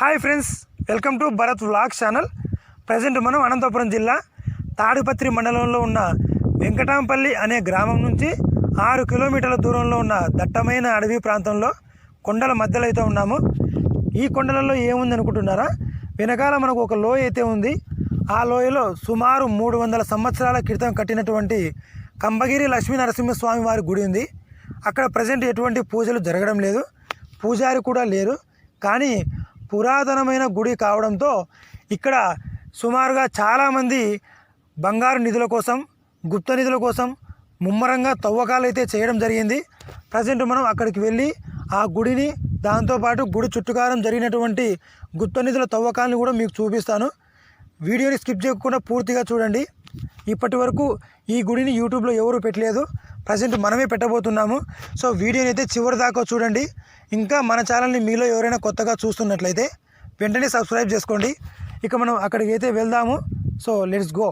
Hi friends welcome to Bharat vlog channel. Present మనం అనంతపురం జిల్లా తాడిపత్రి మండలంలో ఉన్న వెంకటాంపల్లి అనే గ్రామం నుంచి ఆరు కిలోమీటర్ల దూరంలో ఉన్న దట్టమైన అడవి ప్రాంతంలో కొండల మధ్యలో అయితే ఉన్నాము. ఈ కొండలలో ఏముంది అనుకుంటున్నారా? వెనకాల మనకు ఒక లోయ అయితే ఉంది. ఆ లోయలో సుమారు మూడు వందల సంవత్సరాల క్రితం కట్టినటువంటి కంబగిరి లక్ష్మీ నరసింహస్వామి వారి గుడి ఉంది. అక్కడ ప్రజెంట్ ఎటువంటి పూజలు జరగడం లేదు. పూజారి కూడా లేరు. కానీ పురాతనమైన గుడి కావడంతో ఇక్కడ సుమారుగా చాలామంది బంగారు నిధుల కోసం గుప్త నిధుల కోసం ముమ్మరంగా తవ్వకాలు అయితే చేయడం జరిగింది. ప్రజెంట్ మనం అక్కడికి వెళ్ళి ఆ గుడిని దాంతోపాటు గుడి చుట్టుకారం జరిగినటువంటి గుప్త నిధుల తవ్వకాలను కూడా మీకు చూపిస్తాను. వీడియోని స్కిప్ చేయకుండా పూర్తిగా చూడండి. ఇప్పటి వరకు ఈ గుడిని యూట్యూబ్లో ఎవరు పెట్టలేదు. ప్రజెంట్ మనమే పెట్టబోతున్నాము. సో వీడియోని అయితే చివరి దాకా చూడండి. ఇంకా మన ఛానల్ని మీలో ఎవరైనా కొత్తగా చూస్తున్నట్లయితే వెంటనే సబ్స్క్రైబ్ చేసుకోండి. ఇక మనం అక్కడికి అయితే వెళ్దాము. So let's go.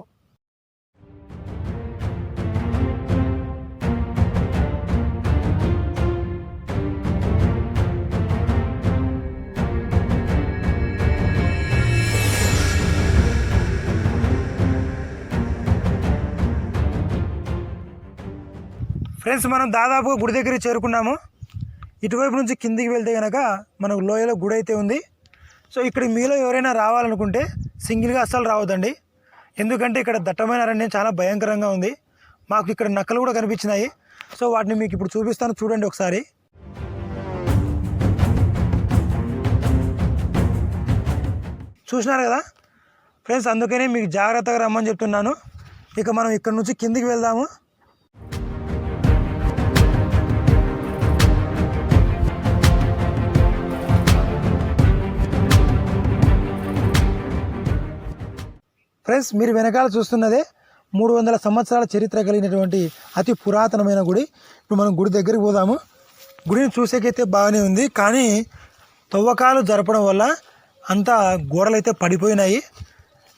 ఫ్రెండ్స్ మనం దాదాపుగా గుడి దగ్గరికి చేరుకున్నాము. ఇటువైపు నుంచి కిందికి వెళ్తే కనుక మనకు లోయలో గుడి అయితే ఉంది. సో ఇక్కడ మీలో ఎవరైనా రావాలనుకుంటే సింగిల్గా అస్సలు రావద్దండి. ఎందుకంటే ఇక్కడ దట్టమైన అరణ్యం చాలా భయంకరంగా ఉంది. మాకు ఇక్కడ నక్కలు కూడా కనిపించినాయి. సో వాటిని మీకు ఇప్పుడు చూపిస్తాను. చూడండి ఒకసారి. చూసినారు కదా? ఫ్రెండ్స్ అందుకనే మీకు జాగ్రత్తగా రమ్మని చెప్తున్నాను. ఇక మనం ఇక్కడ నుంచి కిందికి వెళ్దాము. ఫ్రెండ్స్ మీరు వెనకాల చూస్తున్నదే మూడు వందల సంవత్సరాల చరిత్ర కలిగినటువంటి అతి పురాతనమైన గుడి. ఇప్పుడు మనం గుడి దగ్గరికి పోదాము. గుడిని చూసేకైతే బాగానే ఉంది కానీ తవ్వకాలు జరపడం వల్ల అంతా గోడలైతే పడిపోయినాయి.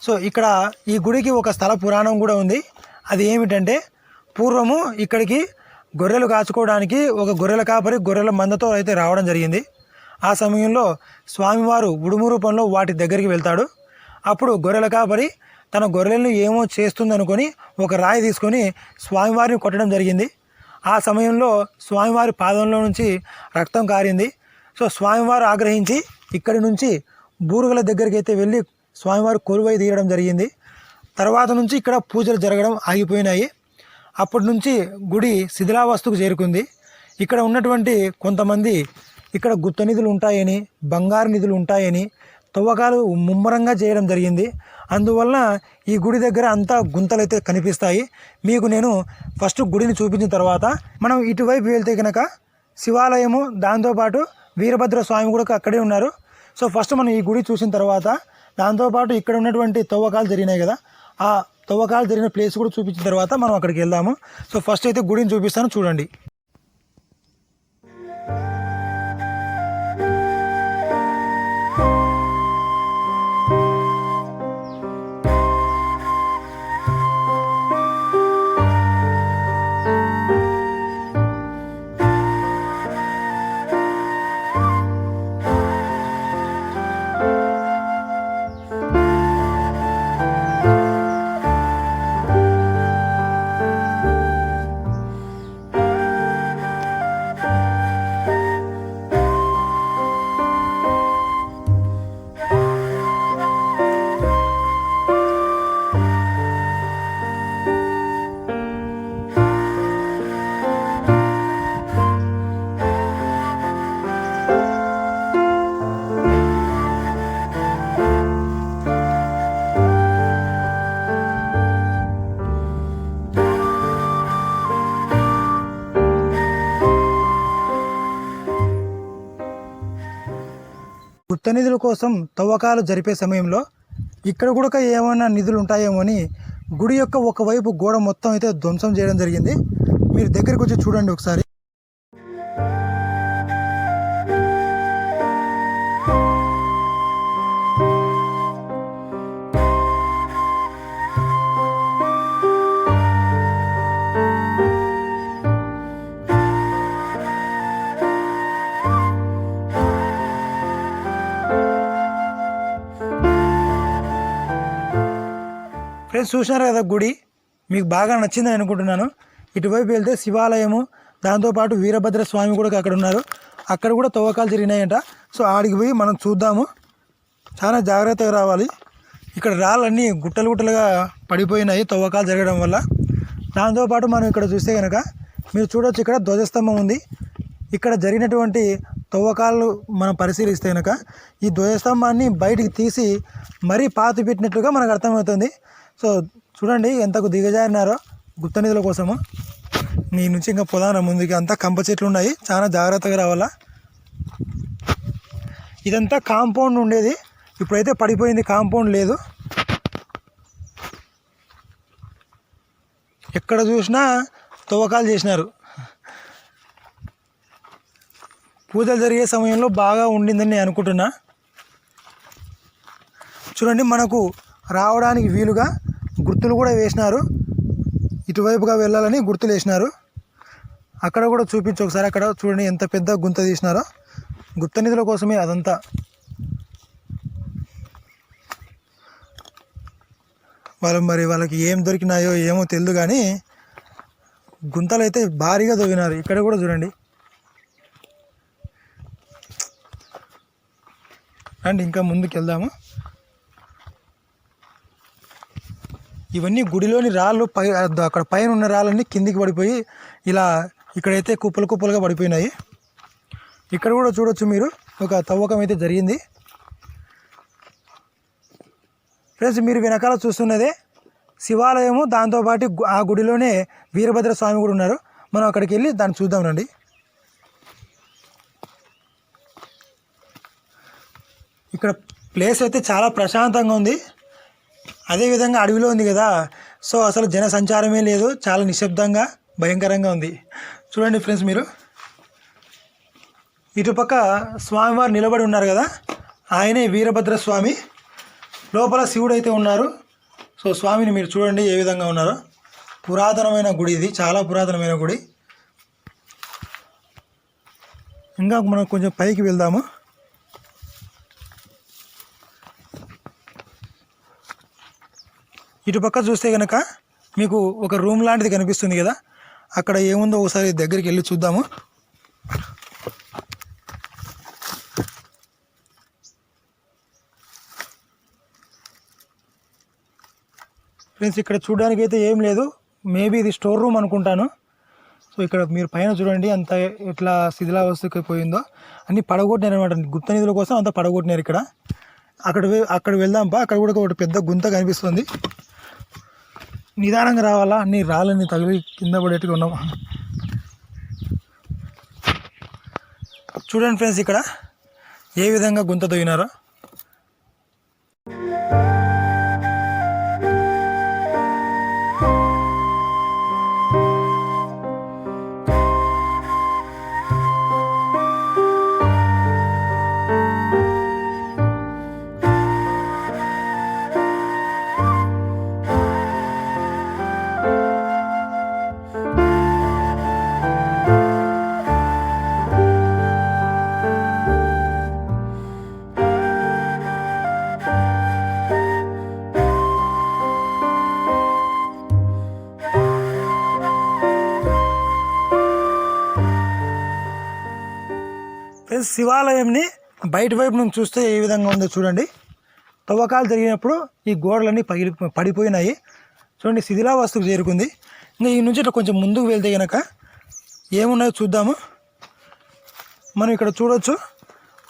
సో ఇక్కడ ఈ గుడికి ఒక స్థల పురాణం కూడా ఉంది. అది ఏమిటంటే పూర్వము ఇక్కడికి గొర్రెలు కాచుకోవడానికి ఒక గొర్రెల కాపరి గొర్రెల మందతో అయితే రావడం జరిగింది. ఆ సమయంలో స్వామివారు ఉడుము రూపంలో వాటి దగ్గరికి వెళ్తాడు. అప్పుడు గొర్రెల కాపరి తన గొర్రెలను ఏమో చేస్తుందనుకొని ఒక రాయి తీసుకొని స్వామివారిని కొట్టడం జరిగింది. ఆ సమయంలో స్వామివారి పాదంలో నుంచి రక్తం కారింది. సో స్వామివారు ఆగ్రహించి ఇక్కడి నుంచి బూరుగుల దగ్గరికి అయితే వెళ్ళి స్వామివారు కొలువై తీయడం జరిగింది. తర్వాత నుంచి ఇక్కడ పూజలు జరగడం ఆగిపోయినాయి. అప్పటి నుంచి గుడి శిథిలావస్థకు చేరుకుంది. ఇక్కడ ఉన్నటువంటి కొంతమంది ఇక్కడ గుప్త నిధులు ఉంటాయని బంగారు నిధులు ఉంటాయని తవ్వకాలు ముమ్మరంగా చేయడం జరిగింది. అందువల్ల ఈ గుడి దగ్గర అంతా గుంతలు అయితే కనిపిస్తాయి. మీకు నేను ఫస్ట్ గుడిని చూపించిన తర్వాత మనం ఇటువైపు వెళ్తే కనుక శివాలయము దాంతోపాటు వీరభద్ర స్వామి కూడా అక్కడే ఉన్నారు. సో ఫస్ట్ మనం ఈ గుడి చూసిన తర్వాత దాంతోపాటు ఇక్కడ ఉన్నటువంటి తవ్వకాలు జరిగినాయి కదా ఆ తవ్వకాలు జరిగిన ప్లేస్ కూడా చూపించిన తర్వాత మనం అక్కడికి వెళ్దాము. సో ఫస్ట్ అయితే గుడిని చూపిస్తాను చూడండి. గుత్త నిధుల కోసం తవ్వకాలు జరిపే సమయంలో ఇక్కడ కూడా ఏమైనా నిధులు ఉంటాయేమో అని గుడి యొక్క ఒకవైపు గోడ మొత్తం అయితే ధ్వంసం చేయడం జరిగింది. మీరు దగ్గరికి వచ్చి చూడండి ఒకసారి. ఫ్రెండ్స్ చూసినారు కదా గుడి? మీకు బాగా నచ్చిందని అనుకుంటున్నాను. ఇటువైపు వెళ్తే శివాలయము దాంతోపాటు వీరభద్ర స్వామి కూడా అక్కడ ఉన్నారు. అక్కడ కూడా తవ్వకాలు జరిగినాయంట. సో ఆడికి పోయి మనం చూద్దాము. చాలా జాగ్రత్తగా రావాలి. ఇక్కడ రాళ్ళన్నీ గుట్టలు గుట్టలుగా పడిపోయినాయి తవ్వకాలు జరగడం వల్ల. దాంతోపాటు మనం ఇక్కడ చూస్తే కనుక మీరు చూడొచ్చు ఇక్కడ ధ్వజస్తంభం ఉంది. ఇక్కడ జరిగినటువంటి తవ్వకాలు మనం పరిశీలిస్తే కనుక ఈ ధ్వజస్తంభాన్ని బయటికి తీసి మరీ పాతి పెట్టినట్లుగా మనకు అర్థమవుతుంది. సో చూడండి ఎంతకు దిగజారినారో గుప్త నిధుల కోసము. నీ నుంచి ఇంకా పొదాన ముందుకి అంతా కంప చెట్లు ఉన్నాయి. చాలా జాగ్రత్తగా రావాలా? ఇదంతా కాంపౌండ్ ఉండేది. ఇప్పుడైతే పడిపోయింది కాంపౌండ్ లేదు. ఎక్కడ చూసినా తవ్వకాలు చేసినారు. పూజలు జరిగే సమయంలో బాగా ఉండిందని నేను అనుకుంటున్నా. చూడండి మనకు రావడానికి వీలుగా గుర్తులు కూడా వేసినారు. ఇటువైపుగా వెళ్ళాలని గుర్తులు వేసినారు. అక్కడ కూడా చూపించు ఒకసారి అక్కడ చూడండి ఎంత పెద్ద గుంత తీసినారో. గుప్త నిధుల కోసమే అదంతా. వాళ్ళు మరి వాళ్ళకి ఏం దొరికినాయో ఏమో తెలియదు కానీ గుంతలు అయితే భారీగా తవ్వినారు ఇక్కడ కూడా చూడండి. అండ్ ఇంకా ముందుకు వెళ్దాము ఇవన్నీ గుడిలోని రాళ్ళు పై అక్కడ పైన ఉన్న రాళ్ళన్నీ కిందికి పడిపోయి ఇలా ఇక్కడైతే కుప్పలు కుప్పలుగా పడిపోయినాయి. ఇక్కడ కూడా చూడొచ్చు మీరు ఒక తవ్వకం అయితే జరిగింది. ఫ్రెండ్స్ మీరు వెనకాల చూస్తున్నదే శివాలయము దాంతోపాటు ఆ గుడిలోనే వీరభద్ర స్వామి కూడా ఉన్నారు. మనం అక్కడికి వెళ్ళి దాన్ని చూద్దాం రండి. ఇక్కడ ప్లేస్ అయితే చాలా ప్రశాంతంగా ఉంది. అదేవిధంగా అడవిలో ఉంది కదా. సో అసలు జన సంచారమే లేదు. చాలా నిశ్శబ్దంగా భయంకరంగా ఉంది. చూడండి ఫ్రెండ్స్ మీరు. ఇటుపక్క స్వామివారు నిలబడి ఉన్నారు కదా. ఆయనే వీరభద్ర స్వామి లోపల శివుడు అయితే ఉన్నారు. సో స్వామిని మీరు చూడండి ఏ విధంగా ఉన్నారో. పురాతనమైన గుడి ఇది. చాలా పురాతనమైన గుడి. ఇంకా మనం కొంచెం పైకి వెళ్దాము. ఇటు పక్క చూస్తే కనుక మీకు ఒక రూమ్ లాంటిది కనిపిస్తుంది కదా అక్కడ ఏముందో ఒకసారి దగ్గరికి వెళ్ళి చూద్దాము. ఫ్రెండ్స్ ఇక్కడ చూడడానికి అయితే ఏం లేదు. మేబీ ఇది స్టోర్ రూమ్ అనుకుంటాను. సో ఇక్కడ మీరు పైన చూడండి అంత ఎట్లా శిథిలావస్థకి పోయిందో. అన్ని పడగొట్టినారు అనమాట గుప్త నిధుల కోసం అంతా పడగొట్టినారు ఇక్కడ. అక్కడ అక్కడ వెళ్దాంపా అక్కడ కూడా ఒకటి పెద్ద గుంత కనిపిస్తుంది. నిదానంగా రావాలా? అన్ని రాళ్ళని తగిలి కింద పడేట్టుగా ఉన్నాం. చూడండి ఫ్రెండ్స్ ఇక్కడ ఏ విధంగా గుంత తవ్వినారో ప్లస్ శివాలయంని బయట వైపు నుంచి చూస్తే ఏ విధంగా ఉందో చూడండి. తవ్వకాలు జరిగినప్పుడు ఈ గోడలన్నీ పగిలి పడిపోయినాయి. చూడండి శిథిలావస్థకు చేరుకుంది. ఇంకా ఈ నుంచి ఇట్లా కొంచెం ముందుకు వెళ్తే కనుక ఏమున్నాయో చూద్దాము. మనం ఇక్కడ చూడొచ్చు.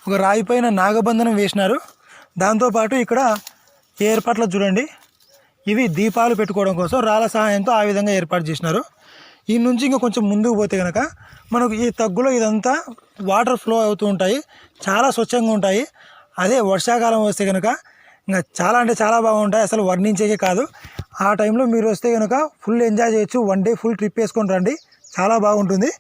ఒక రాయిపైన నాగబంధనం వేసినారు. దాంతోపాటు ఇక్కడ ఏర్పాట్లు చూడండి. ఇవి దీపాలు పెట్టుకోవడం కోసం రాళ్ళ సహాయంతో ఆ విధంగా ఏర్పాటు చేసినారు. ఈ నుంచి ఇంకా కొంచెం ముందుకు పోతే కనుక మనకు ఈ తగ్గులో ఇదంతా వాటర్ ఫ్లో అవుతూ ఉంటాయి చాలా స్వచ్ఛంగా ఉంటాయి. అదే వర్షాకాలం వస్తే కనుక ఇంకా చాలా అంటే చాలా బాగుంటాయి అసలు వర్ణించేకే కాదు. ఆ టైంలో మీరు వస్తే కనుక ఫుల్ ఎంజాయ్ చేయొచ్చు వన్ డే ఫుల్ ట్రిప్ వేసుకొని రండి చాలా బాగుంటుంది.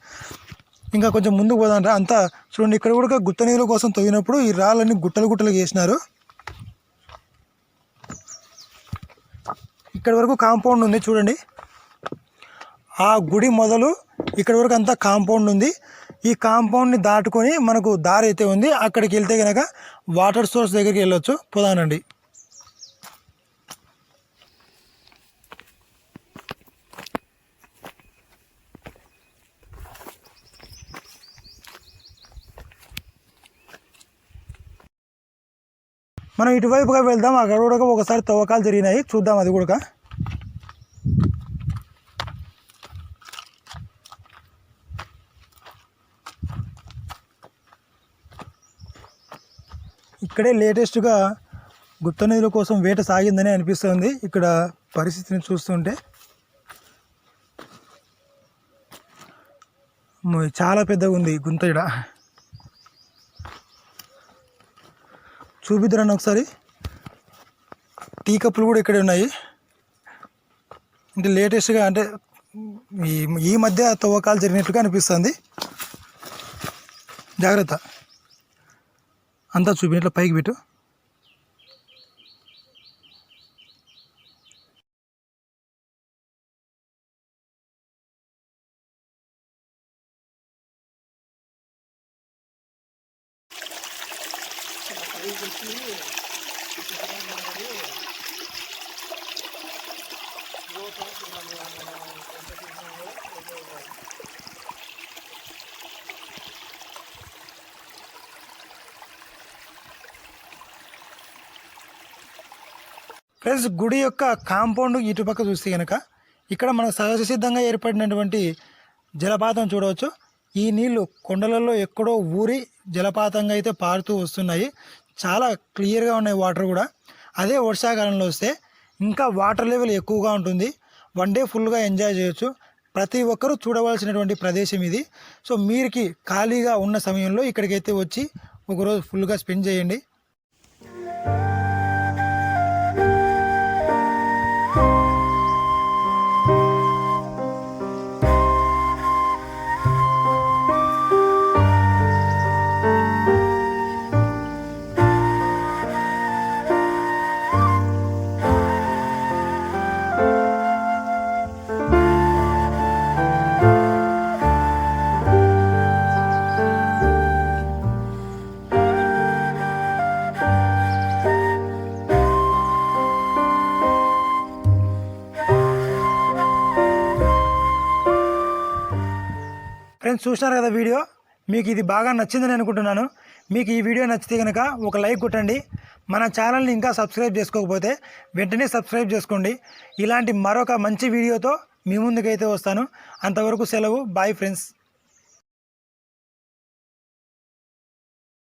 ఇంకా కొంచెం ముందుకు పోదాంరా అంతా చూడండి ఇక్కడ కూడా గుట్ట నీళ్ళ కోసం తవ్వినప్పుడు ఈ రాళ్ళని గుట్టలు గుట్టలు చేసినారు ఇక్కడ వరకు కాంపౌండ్ ఉంది చూడండి. ఆ గుడి మొదలు ఇక్కడ వరకు అంతా కాంపౌండ్ ఉంది. ఈ కాంపౌండ్ని దాటుకొని మనకు దారి అయితే ఉంది. అక్కడికి వెళ్తే కనుక వాటర్ సోర్స్ దగ్గరికి వెళ్ళొచ్చు. పోదానండి మనం ఇటువైపుగా వెళ్దాం. అక్కడ కూడా ఒకసారి తవ్వకాలు జరిగినాయి. చూద్దాం అది కూడా. ఇక్కడే లేటెస్ట్గా గుప్త నిధుల కోసం వేట సాగిందని అనిపిస్తుంది. ఇక్కడ పరిస్థితిని చూస్తుంటే చాలా పెద్దగా ఉంది గుంత ఇక్కడ చూపిద్దురండి ఒకసారి. టీ కప్పులు కూడా ఇక్కడే ఉన్నాయి. అంటే లేటెస్ట్గా అంటే ఈ ఈ మధ్య తవ్వకాలు జరిగినట్టుగా అనిపిస్తుంది. జాగ్రత్త. అంతా చూపి ఇట్లా పైకి పెట్టు ఫ్రెండ్స్ గుడి యొక్క కాంపౌండ్ ఇటుపక్క చూస్తే కనుక ఇక్కడ మనకు సహజ సిద్ధంగా ఏర్పడినటువంటి జలపాతం చూడవచ్చు. ఈ నీళ్ళు కొండలలో ఎక్కడో ఊరి జలపాతంగా అయితే పారుతూ వస్తున్నాయి. చాలా క్లియర్గా ఉన్నాయి వాటర్ కూడా. అదే వర్షాకాలంలో వస్తే ఇంకా వాటర్ లెవెల్ ఎక్కువగా ఉంటుంది. వన్ డే ఫుల్గా ఎంజాయ్ చేయొచ్చు. ప్రతి ఒక్కరూ చూడవలసినటువంటి ప్రదేశం ఇది. సో మీరికి ఖాళీగా ఉన్న సమయంలో ఇక్కడికైతే వచ్చి ఒకరోజు ఫుల్గా స్పెండ్ చేయండి. ఫ్రెండ్స్ చూసినారు కదా వీడియో? మీకు ఇది బాగా నచ్చిందని అనుకుంటున్నాను. మీకు ఈ వీడియో నచ్చితే కనుక ఒక లైక్ కొట్టండి. మన ఛానల్ని ఇంకా సబ్స్క్రైబ్ చేసుకోకపోతే వెంటనే సబ్స్క్రైబ్ చేసుకోండి. ఇలాంటి మరొక మంచి వీడియోతో మీ ముందుకైతే వస్తాను. అంతవరకు సెలవు. Bye friends.